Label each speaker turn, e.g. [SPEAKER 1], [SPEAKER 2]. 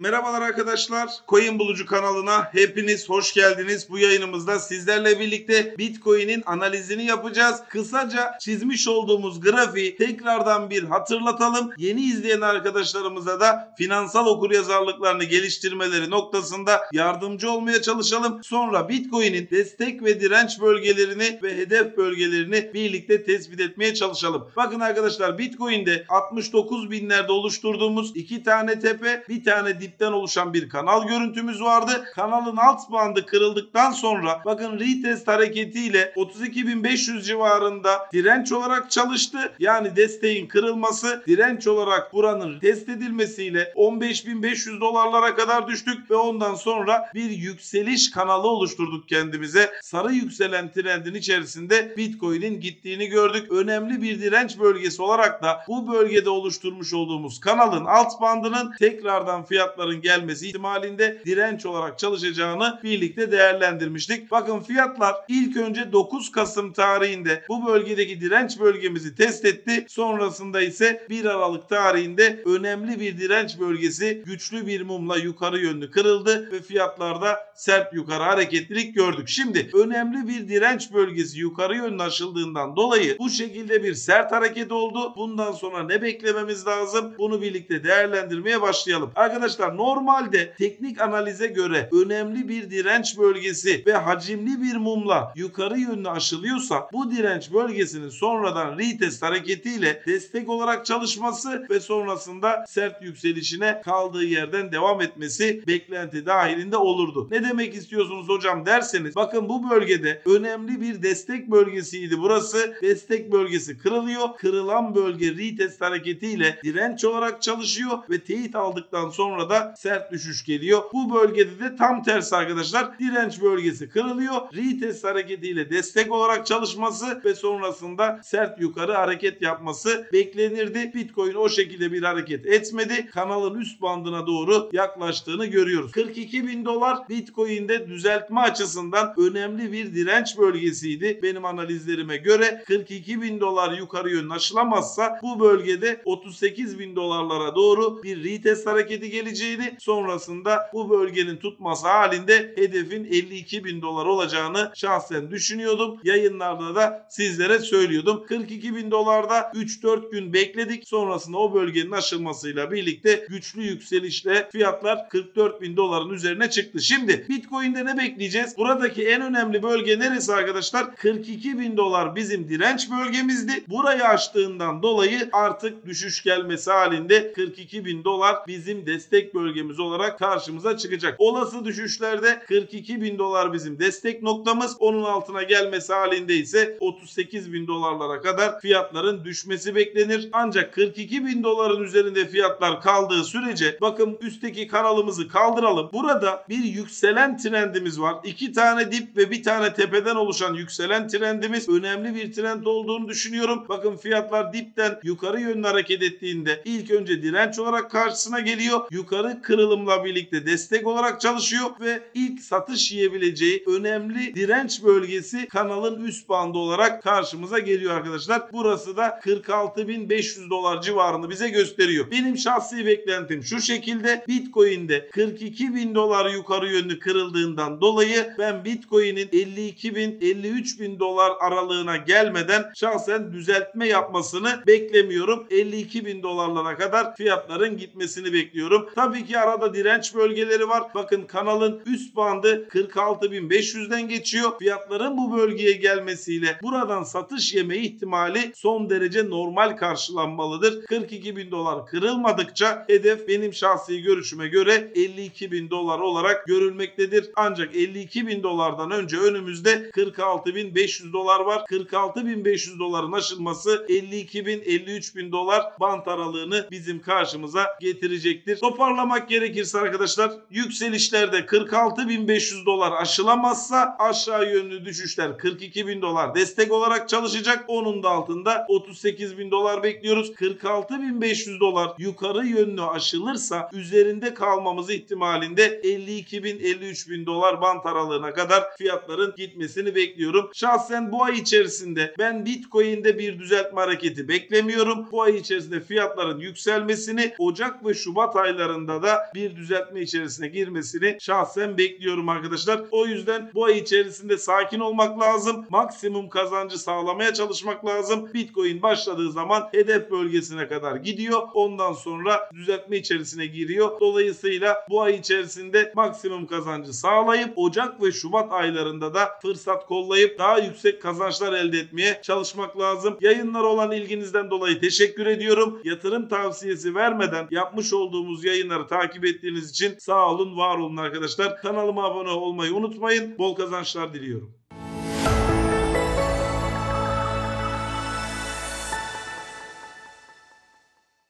[SPEAKER 1] Merhabalar arkadaşlar. Coin Bulucu kanalına hepiniz hoş geldiniz. Bu yayınımızda sizlerle birlikte Bitcoin'in analizini yapacağız. Kısaca çizmiş olduğumuz grafiği tekrardan bir hatırlatalım. Yeni izleyen arkadaşlarımıza da finansal okuryazarlıklarını geliştirmeleri noktasında yardımcı olmaya çalışalım. Sonra Bitcoin'in destek ve direnç bölgelerini ve hedef bölgelerini birlikte tespit etmeye çalışalım. Bakın arkadaşlar Bitcoin'de 69 binlerde oluşturduğumuz iki tane tepe, bir tane dipten oluşan bir kanal görüntümüz vardı. Kanalın alt bandı kırıldıktan sonra bakın retest hareketiyle 32.500 civarında direnç olarak çalıştı. Yani desteğin kırılması direnç olarak buranın test edilmesiyle 15.500 dolarlara kadar düştük ve ondan sonra bir yükseliş kanalı oluşturduk kendimize. Sarı yükselen trendin içerisinde Bitcoin'in gittiğini gördük. Önemli bir direnç bölgesi olarak da bu bölgede oluşturmuş olduğumuz kanalın alt bandının tekrardan fiyatların gelmesi ihtimalinde direnç olarak çalışacağını birlikte değerlendirmiştik. Bakın fiyatlar ilk önce 9 Kasım tarihinde bu bölgedeki direnç bölgemizi test etti. Sonrasında ise 1 Aralık tarihinde önemli bir direnç bölgesi güçlü bir mumla yukarı yönlü kırıldı ve fiyatlarda sert yukarı hareketlilik gördük. Şimdi önemli bir direnç bölgesi yukarı yönlü aşıldığından dolayı bu şekilde bir sert hareket oldu. Bundan sonra ne beklememiz lazım? Bunu birlikte değerlendirmeye başlayalım. Arkadaşlar normalde teknik analize göre önemli bir direnç bölgesi ve hacimli bir mumla yukarı yönlü aşılıyorsa bu direnç bölgesinin sonradan retest hareketiyle destek olarak çalışması ve sonrasında sert yükselişine kaldığı yerden devam etmesi beklenti dahilinde olurdu. Ne demek istiyorsunuz hocam derseniz bakın bu bölgede önemli bir destek bölgesiydi burası. Destek bölgesi kırılıyor. Kırılan bölge retest hareketiyle direnç olarak çalışıyor ve teyit aldıktan sonra da sert düşüş geliyor. Bu bölgede de tam tersi arkadaşlar. Direnç bölgesi kırılıyor. Retest hareketiyle destek olarak çalışması ve sonrasında sert yukarı hareket yapması beklenirdi. Bitcoin o şekilde bir hareket etmedi. Kanalın üst bandına doğru yaklaştığını görüyoruz. 42 bin dolar Bitcoin'de düzeltme açısından önemli bir direnç bölgesiydi. Benim analizlerime göre 42 bin dolar yukarı yönlü aşılamazsa bu bölgede 38 bin dolarlara doğru bir retest hareketi geleceğini sonrasında bu bölgenin tutması halinde hedefin 52 bin dolar olacağını şahsen düşünüyordum. Yayınlarda da sizlere söylüyordum. 42 bin dolarda 3-4 gün bekledik. Sonrasında o bölgenin aşılmasıyla birlikte güçlü yükselişle fiyatlar 44 bin doların üzerine çıktı. Şimdi Bitcoin'de ne bekleyeceğiz? Buradaki en önemli bölge neresi arkadaşlar? 42 bin dolar bizim direnç bölgemizdi. Burayı aştığından dolayı artık düşüş gelmesi halinde 42 bin dolar bizim destek bölgemiz olarak karşımıza çıkacak. Olası düşüşlerde 42 bin dolar bizim destek noktamız. Onun altına gelmesi halinde ise 38 bin dolarlara kadar fiyatların düşmesi beklenir. Ancak 42 bin doların üzerinde fiyatlar kaldığı sürece bakın üstteki kanalımızı kaldıralım. Burada bir yükselen trendimiz var. İki tane dip ve bir tane tepeden oluşan yükselen trendimiz önemli bir trend olduğunu düşünüyorum. Bakın fiyatlar dipten yukarı yönlü hareket ettiğinde ilk önce direnç olarak karşısına geliyor. Yukarı kırılımla birlikte destek olarak çalışıyor ve ilk satış yiyebileceği önemli direnç bölgesi kanalın üst bandı olarak karşımıza geliyor arkadaşlar. Burası da 46.500 dolar civarını bize gösteriyor. Benim şahsi beklentim şu şekilde Bitcoin'de 42.000 dolar yukarı yönlü kırıldığından dolayı ben Bitcoin'in 52.000 53.000 dolar aralığına gelmeden şahsen düzeltme yapmasını beklemiyorum. 52.000 dolarlara kadar fiyatların gitmesini bekliyorum. Tabii ki arada direnç bölgeleri var. Bakın kanalın üst bandı 46.500'den geçiyor. Fiyatların bu bölgeye gelmesiyle buradan satış yeme ihtimali son derece normal karşılanmalıdır. 42.000 dolar kırılmadıkça hedef benim şahsi görüşüme göre 52.000 dolar olarak görülmektedir. Ancak 52.000 dolardan önce önümüzde 46.500 dolar var. 46.500 doların aşılması 52.000 53.000 dolar bant aralığını bizim karşımıza getirecektir. Toparlamak gerekirse arkadaşlar yükselişlerde 46.500 dolar aşılamazsa aşağı yönlü düşüşler 42.000 dolar destek olarak çalışacak. Onun da altında 38.000 dolar bekliyoruz. 46.500 dolar yukarı yönlü aşılırsa üzerinde kalmamız ihtimalinde 52.000 53.000 dolar bant aralığına kadar fiyatların gitmesini bekliyorum. Şahsen bu ay içerisinde ben Bitcoin'de bir düzeltme hareketi beklemiyorum. Bu ay içerisinde fiyatların yükselmesini Ocak ve Şubat aylarında aylarında da bir düzeltme içerisine girmesini şahsen bekliyorum arkadaşlar. O yüzden bu ay içerisinde sakin olmak lazım. Maksimum kazancı sağlamaya çalışmak lazım. Bitcoin başladığı zaman hedef bölgesine kadar gidiyor. Ondan sonra düzeltme içerisine giriyor. Dolayısıyla bu ay içerisinde maksimum kazancı sağlayıp Ocak ve Şubat aylarında da fırsat kollayıp daha yüksek kazançlar elde etmeye çalışmak lazım. Yayınlara olan ilginizden dolayı teşekkür ediyorum. Yatırım tavsiyesi vermeden yapmış olduğumuz yayınları takip ettiğiniz için sağ olun, var olun arkadaşlar. Kanalıma abone olmayı unutmayın. Bol kazançlar diliyorum.